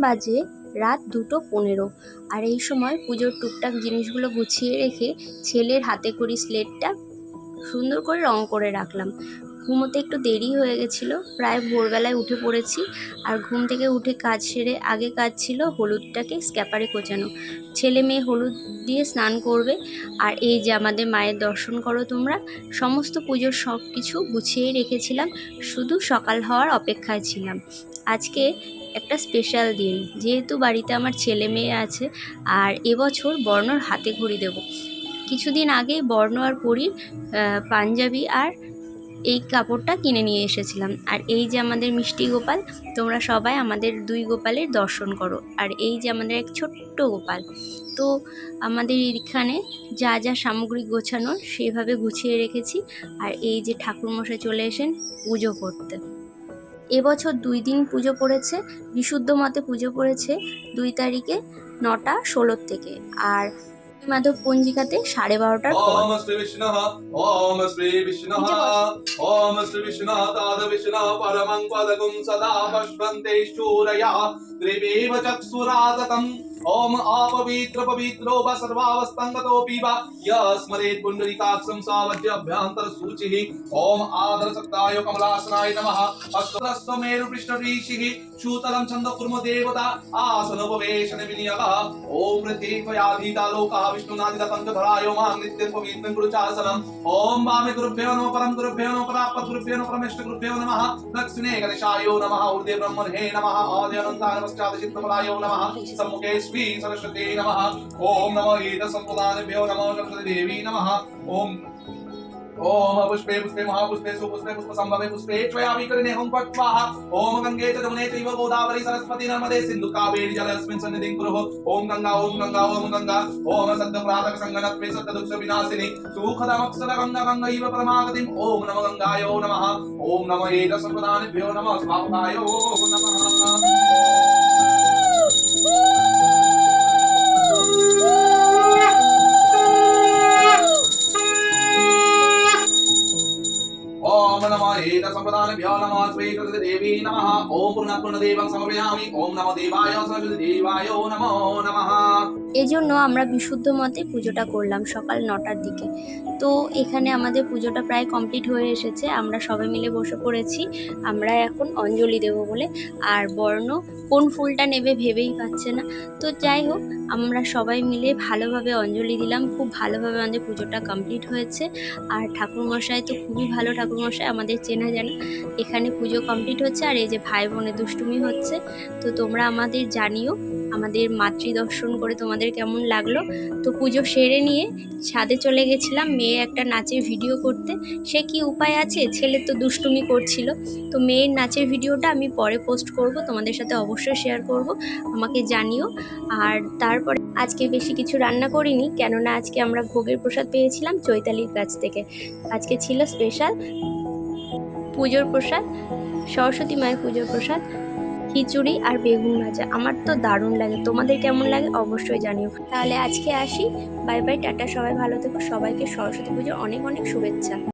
বাজে রাত দুটো পনেরো। আর এই সময় পুজোর টুকটাক জিনিসগুলো গুছিয়ে রেখে ছেলের হাতে করি স্লেটটা সুন্দর করে রং করে রাখলাম। ঘুমোতে একটু দেরি হয়ে গেছিল। প্রায় ভোরবেলায় উঠে পড়েছি আর ঘুম থেকে উঠে কাজ সেরে আগে কাজ ছিল হলুদটাকে স্ক্যাপারে কোচানো। ছেলে মেয়ে হলুদ দিয়ে স্নান করবে আর এই যে আমাদের মায়ের দর্শন করো তোমরা, সমস্ত পুজোর সব কিছু গুছিয়ে রেখেছিলাম, শুধু সকাল হওয়ার অপেক্ষায় ছিলাম। আজকে একটা স্পেশাল দিন, যেহেতু বাড়িতে আমার ছেলে মেয়ে আছে আর এবছর বর্ণর হাতে ঘড়ি দেব। কিছুদিন আগে বর্ণ আর পরীর পাঞ্জাবি আর এই কাপড়টা কিনে নিয়ে এসেছিলাম। আর এই যে আমাদের মিষ্টি গোপাল, তোমরা সবাই আমাদের দুই গোপালের দর্শন করো। আর এই যে আমাদের এক ছোট্ট গোপাল, তো আমাদের এখানে যা যা সামগ্রী গোছানোর সেভাবে গুছিয়ে রেখেছি। আর এই যে ঠাকুরমশাই চলে এসেন পুজো করতে। এবছর দুই দিন পুজো পড়েছে, বিশুদ্ধ মতে পুজো পড়েছে দুই তারিখে নটা ষোলোর থেকে। আর মাধব পঞ্জিকাতে সাড়ে বারোটার পর। পরমং পদগুম সদা পশ্যন্তে চক্ষুরাগতম। ओम अपवित्र पवित्रो वा सर्वावस्थंगतो पीबा य ओम कमलासनाय नमः। हस्तस्वमेरु पृष्ठरीषिः शूतलं छन्द कुर्म देवता आसनोपवेशन विनियमः। ओम पृथ्वीत्वयाधीता लोकः विष्णुनादिदपङ्कधरायो माँ ओम वामे गुरुभ्यो नमः परम गुरुभ्यो नमः परापत गुरुभ्यो नमः गुरुभ्यो नमः। दक्षिणे गणेशायो नमः। उर्दे ब्रह्मणे नमः। आद्य अनन्ताय पश्चात् सिद्धपदायो नमः। सम्मुखे लक्ष्मी सरस्वती नम नमः। ॐ नमो एतसम्पदाभ्यो नमो सरस्वतीदेवी नम। ओं ओम पुष्पे पुष्पे, महापुष्पे, सुपुष्पे पुष्प संभवे पुष्पे चयामी करने हम पट्वाह ओम गंगे च जमुने चैव गोदावरी सरस्वती नर्मदे सिंधु कावेरी जलेस्मिन् सन्निधिं कुरुः। ओम गंगा ओम गंगा ओम गंगा ओम सद्द प्रातः संगणत्वे सद्द दुःख विनाशिनी सुखदमक्षर गंगा गंगैव परमागतिं ओम नमः। गंगायो नमः ओम नमो। एतसम्पदाभ्यो नमः स्वाहायो नमः। नमो एत सम्प्रदानेभ्यो नमः श्रीकृष्ण देवी नमः ओम पूर्ण पूर्णदेवं समर्पयामि ओम नमो देवाय सरस्वती देवाय नमो नमः এজন্য আমরা বিশুদ্ধ মতে পুজোটা করলাম সকাল নটার দিকে তো এখানে আমাদের পুজোটা প্রায় কমপ্লিট হয়ে এসেছে আমরা সবাই মিলে বসে পড়েছি আমরা এখন অঞ্জলি দেব বলে আর বর্ণ কোন ফুলটা নেবে ভেবেই পাচ্ছে না তো যাই হোক আমরা সবাই মিলে ভালোভাবে অঞ্জলি দিলাম খুব ভালোভাবে আমাদের পুজোটা কমপ্লিট হয়েছে আর ঠাকুরমশাই তো খুবই ভালো ঠাকুরমশাই আমাদের চেনা জানা। এখানে পুজো কমপ্লিট হচ্ছে আর এই যে ভাই বোনে দুষ্টুমি হচ্ছে। তো তোমরা আমাদের জানিও, আমাদের মাতৃদর্শন করে তোমাদের কেমন লাগল। তো পুজো সেরে নিয়ে ছাদে চলে গেছিলাম, মেয়ে একটা নাচের ভিডিও করতে। সে কি উপায় আছে? ছেলে তো দুষ্টুমি করছিল। তো মেয়ের নাচের ভিডিওটা আমি পরে পোস্ট করব, তোমাদের সাথে অবশ্যই শেয়ার করব, আমাকে জানিও। আর তারপরে আজকে বেশি কিছু রান্না করিনি, কেননা আজকে আমরা ভোগের প্রসাদ পেয়েছিলাম চৈতালির কাছ থেকে। আজকে ছিল স্পেশাল পুজোর প্রসাদ, সরস্বতী মায়ের পুজোর প্রসাদ, খিচুড়ি আর বেগুন ভাজা। আমার তো দারুণ লাগে। তোমাদের কেমন লাগে অবশ্যই জানিও। তাহলে আজকে আসি। বাই বাই, টাটা। সবাই ভালো থেকো। সবাইকে সরস্বতী পুজোর অনেক অনেক শুভেচ্ছা।